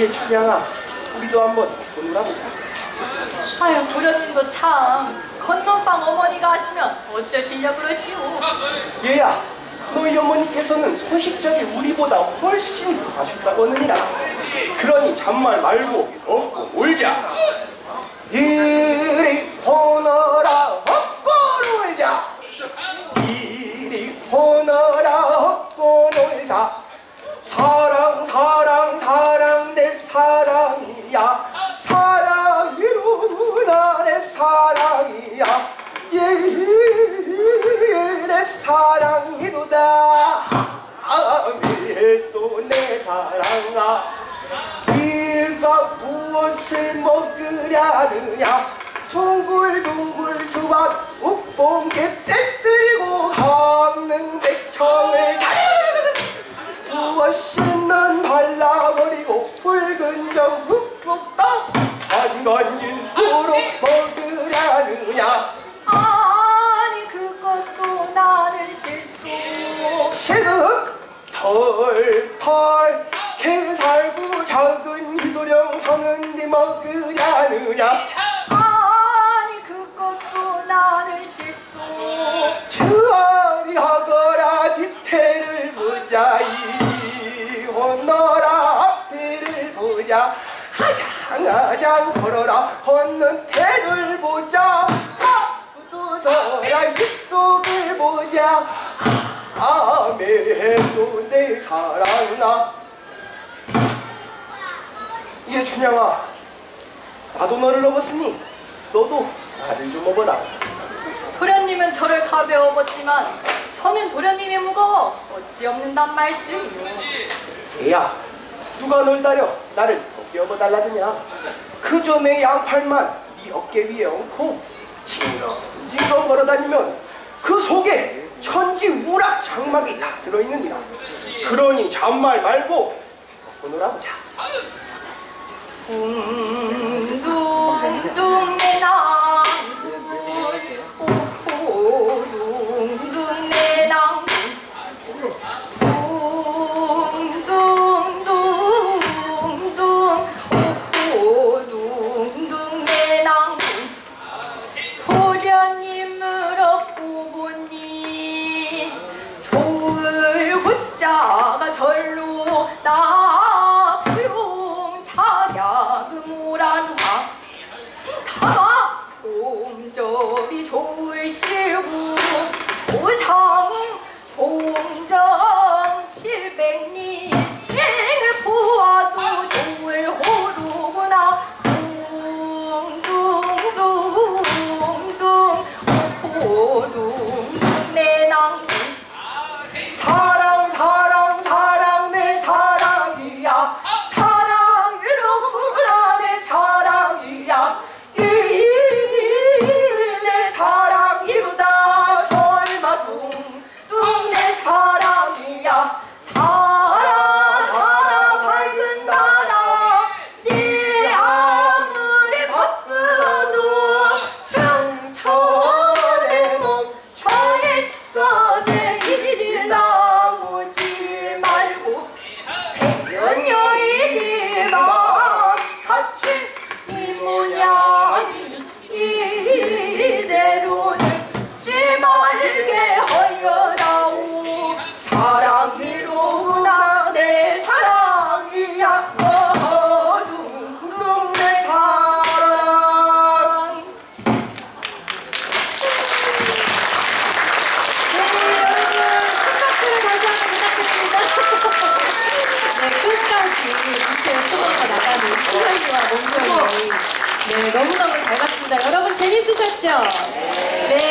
얘 춘향아, 우리도 한번 놀아보자. 아유 도련님도 참 건넌방 어머니가 하시면 어쩌시려 그러시오 얘야, 너희 어머니께서는 소식적이 우리보다 훨씬 아쉽다고느니라. 그러니 잔말 말고 먹고 놀자. 이리 오너라 먹고 놀자. 이리 오너라 먹고 놀자. 사 사랑아 네가 무엇을 먹으려느냐? 둥글둥글 수박 uk봉게 떼뜨리고 감는 백청을 무엇이는 발라버리고 붉은 점 흠뻑 떠 한건인수로 먹으려느냐? 아니 그것도 나는 실수 지금 털털 작은 희도령 서는 네 먹으려느냐? 아니 그것도 나는 실수. 처리하거라 뒤태를 보자. 이리 오너라 앞태를 보자. 아장아장 걸어라. 걷는 태를 보자. 앞두서야 윗속을 보자. 아메도 내 사랑아 예 춘향아 나도 너를 업었으니 너도 나를 좀 업어라. 도련님은 저를 가벼워 봤지만 저는 도련님이 무거워 어찌 없는단 말씀이오 얘야 누가 널 다려 나를 어깨 업어 달라드냐? 그저 내 양팔만 네 어깨 위에 얹고 징그렁징그렁 걸어다니면 그 속에 천지 우락 장막이 다 들어있느니라. 그러니 잔말 말고 먹고 놀아보자 둥 소문가 나가는 시현이와 몽골이 네, 너무너무 잘 봤습니다. 여러분 재밌으셨죠? 네.